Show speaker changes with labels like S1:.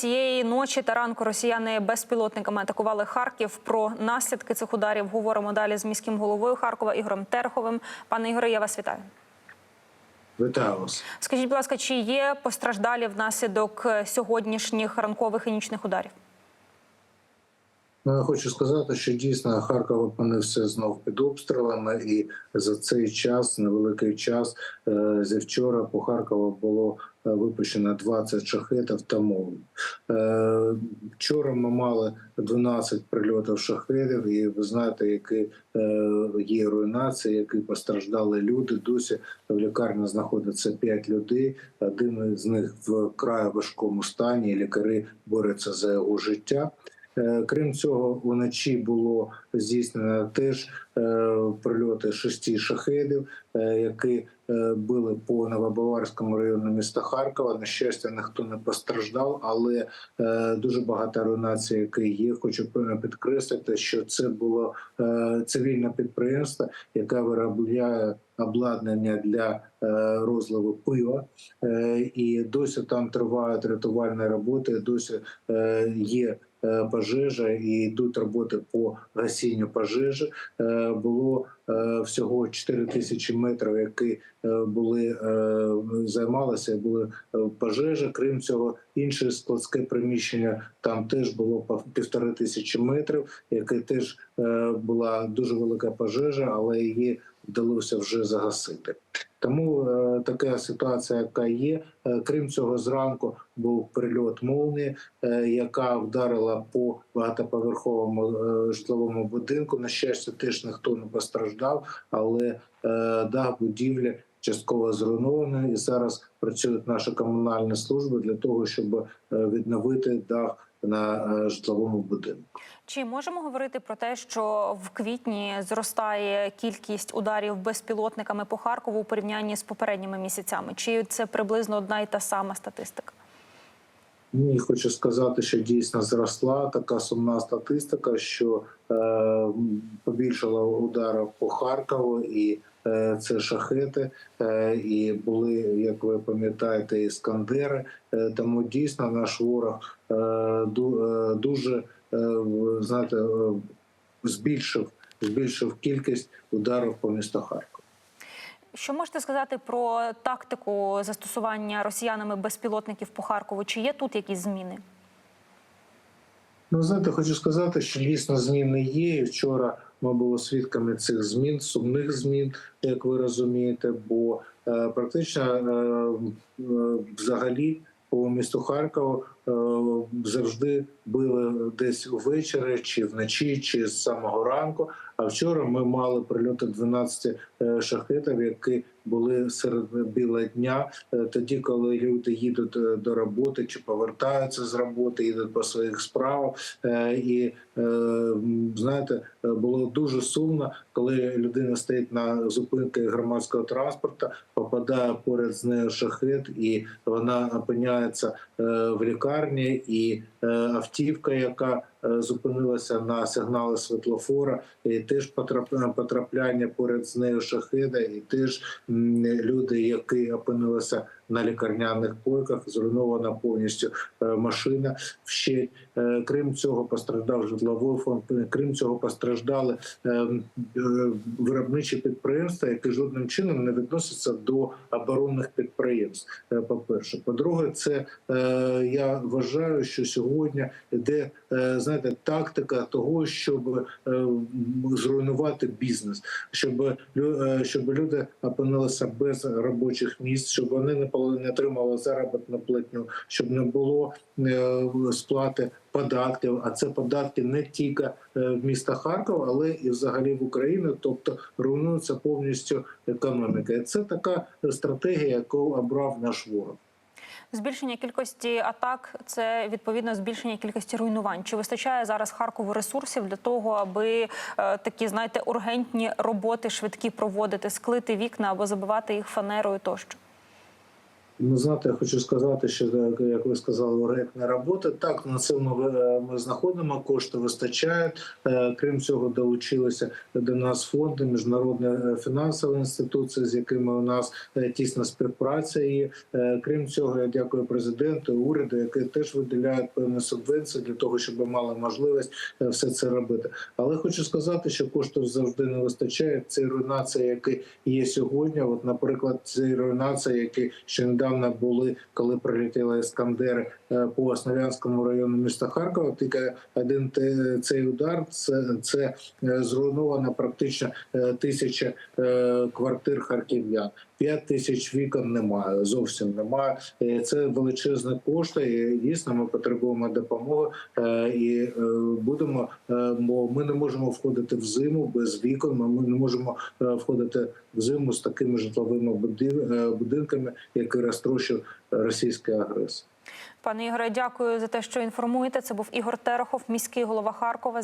S1: цієї ночі та ранку росіяни безпілотниками атакували Харків. Про наслідки цих ударів говоримо далі з міським головою Харкова Ігорем Терховим. Пане Ігоре, я вас вітаю.
S2: Вітаю вас.
S1: Скажіть, будь ласка, чи є постраждалі внаслідок сьогоднішніх ранкових і нічних ударів?
S2: Ну, я хочу сказати, що дійсно Харків опинився знов під обстрілами, і за цей час, невеликий час, е, зі вчора по Харкову було випущено 20 шахетів та мов. Е, Вчора ми мали 12 прильотів шахетів, і ви знаєте, які е, є руйнації, які постраждали люди. Досі в лікарні знаходиться 5 людей. Один з них в край важкому стані. і Лікарі борються за його життя. Е, Крім цього, уночі було здійснено теж е, прильоти шести шахедів, е, які е, били по Новобаварському району міста Харкова. На щастя, ніхто не постраждав, але дуже багато руйнацій, які є. Хочу підкреслити, що це було цивільне підприємство, яке виробляє обладнання для розливу пива, і досі там тривають рятувальні роботи. Досі є пожежа і йдуть роботи по гасінню пожежі. Е, Було е, всього 4 тисячі метрів, які е, були займалися, були пожежі. Крім цього, інше складське приміщення там теж було півтори тисячі метрів, яке теж була дуже велика пожежа, але її вдалося вже загасити. Тому е, така ситуація, яка є. Е, крім цього, зранку був прильот молнії, е, яка вдарила по багатоповерховому е, житловому будинку. На щастя, теж ніхто не постраждав, але е, дах будівлі частково зруйнована, І зараз працюють наші комунальні служби для того, щоб е, відновити дах на е, житловому будинку.
S1: Чи можемо говорити про те, що в квітні зростає кількість ударів безпілотниками по Харкову у порівнянні з попередніми місяцями? Чи це приблизно одна і та сама статистика?
S2: Ні, хочу сказати, що дійсно зросла така сумна статистика, що е, побільшало ударів по Харкову, і е, це шахети, е, і були, як ви пам'ятаєте, іскандери. Е, тому дійсно наш ворог е, е, дуже е, знаєте, е, збільшив, збільшив кількість ударів по місту Харкова.
S1: Що можете сказати про тактику застосування росіянами безпілотників по Харкову? Чи є тут якісь зміни?
S2: Ну, знаєте, хочу сказати, що дійсно зміни є. І вчора ми були свідками цих змін, сумних змін, як ви розумієте, бо е, практично е, е, взагалі по місту Харкову е, завжди били десь увечері, чи вночі, чи з самого ранку. А вчора ми мали прильоти 12 е, шахетів, які були серед біла дня, е, тоді, коли люди їдуть е, до роботи чи повертаються з роботи, їдуть по своїх справах. Е, І знаєте, було дуже сумно, коли людина стоїть на зупинці громадського транспорту, попадає поряд з нею шахет, і вона опиняється в лікарні, і автівка, яка зупинилася на сигнали світлофора, і теж потрап- потрапляння поряд з нею шахида, і теж люди, які опинилися на лікарняних койках, зруйнована повністю е, машина. Вщент. Е, Крім цього, постраждав житловий фонд. Е, Крім цього, постраждали виробничі підприємства, які жодним чином не відносяться до оборонних підприємств. е, По-перше, по-друге, це я вважаю, що сьогодні йде знаєте тактика того, щоб зруйнувати бізнес, щоб щоб люди опинилися без робочих місць, щоб вони не пол- не отримали заробітну платню, щоб не було е, сплати податків. А це податки не тільки е, в міста Харкова, але і взагалі в Україну. Тобто руйнується повністю економіка. І це така стратегія, яку обрав наш ворог.
S1: Збільшення кількості атак це відповідно збільшення кількості руйнувань. Чи вистачає зараз Харкову ресурсів для того, аби е, такі, знаєте, ургентні роботи швидкі проводити, склити вікна або забивати їх фанерою тощо?
S2: Ну, знаєте, я хочу сказати, що як ви сказали, ургентна робота. Так на це ми, ми знаходимо кошти, вистачає. Е, Крім цього, долучилися до нас фонди, міжнародні е, фінансові інституції, з якими у нас е, тісна співпраця. І крім цього, я дякую президенту, уряду, які теж виділяють певні субвенції для того, щоб мали можливість все це робити. Але хочу сказати, що коштів завжди не вистачає. Це руйнація, які є сьогодні. От, наприклад, ці руйнації, які ще недавно були, коли прилетіла іскандери е, по Основ'янському району міста Харкова. Тільки один цей удар це, це зруйнована практично е, тисяча е, квартир харків'ян. П'ять тисяч вікон немає, зовсім немає. Е, Це величезні кошти. І дійсно ми потребуємо допомоги е, і е, будемо. Бо ми не можемо входити в зиму без вікон. Ми не можемо входити в зиму з такими житловими будинками, які розтрощив російський агресор.
S1: Пане Ігоре, дякую за те, що інформуєте. Це був Ігор Терехов, міський голова Харкова,